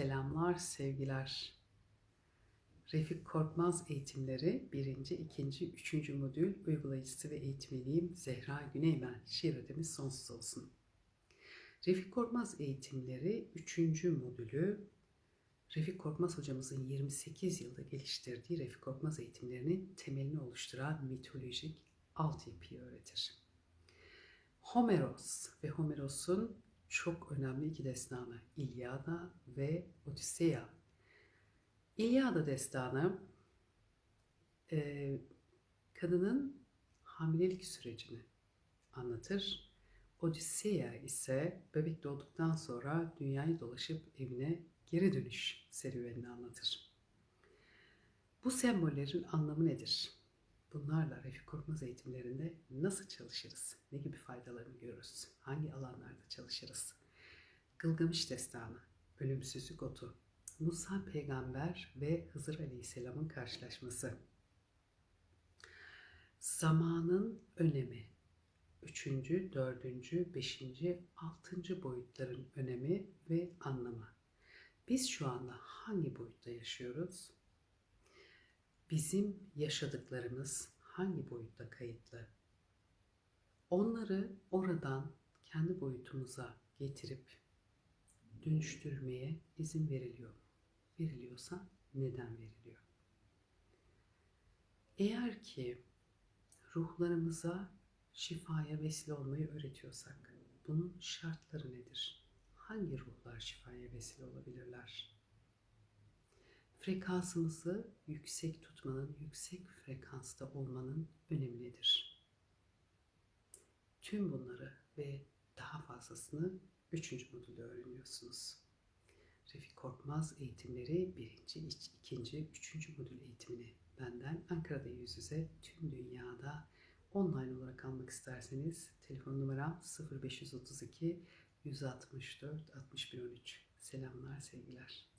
Selamlar, sevgiler. Refik Korkmaz eğitimleri 1. 2. 3. modül uygulayıcısı ve eğitmeniyim Zehra Güneymen. Şiir ödemiz sonsuz olsun. Refik Korkmaz eğitimleri 3. modülü Refik Korkmaz hocamızın 28 yılda geliştirdiği Refik Korkmaz eğitimlerinin temelini oluşturan mitolojik altyapıyı öğretir. Homeros ve Homeros'un çok önemli iki destanı İlyada ve Odiseya. İlyada destanı e, kadının hamilelik sürecini anlatır. Odiseya ise bebek doğduktan sonra dünyayı dolaşıp evine geri dönüş serüvenini anlatır. Bu sembollerin anlamı nedir? Bunlarla Refik Korkmaz eğitimlerinde nasıl çalışırız? Ne gibi faydalarını görürüz? Hangi alanlarda çalışırız? Gılgamış Destanı, Ölümsüzlük Otu, Musa Peygamber ve Hızır Aleyhisselam'ın karşılaşması. Zamanın önemi, üçüncü, dördüncü, beşinci, altıncı boyutların önemi ve anlamı. Biz şu anda hangi boyutta yaşıyoruz? Bizim yaşadıklarımız hangi boyutta kayıtlı? Onları oradan kendi boyutumuza getirip dönüştürmeye izin veriliyor. Veriliyorsa neden veriliyor? Eğer ki ruhlarımıza şifaya vesile olmayı öğretiyorsak bunun şartları nedir? Hangi ruhlar şifaya vesile olabilirler? Frekansımızı yüksek tutmanın, yüksek frekansta olmanın önemi nedir? Tüm bunları ve daha fazlasını 3. modülde öğreniyorsunuz. Refik Korkmaz eğitimleri 1. 2. 3. modül eğitimini benden Ankara'da yüz yüze tüm dünyada online olarak almak isterseniz telefon numaram 0532 164 6113. Selamlar, sevgiler.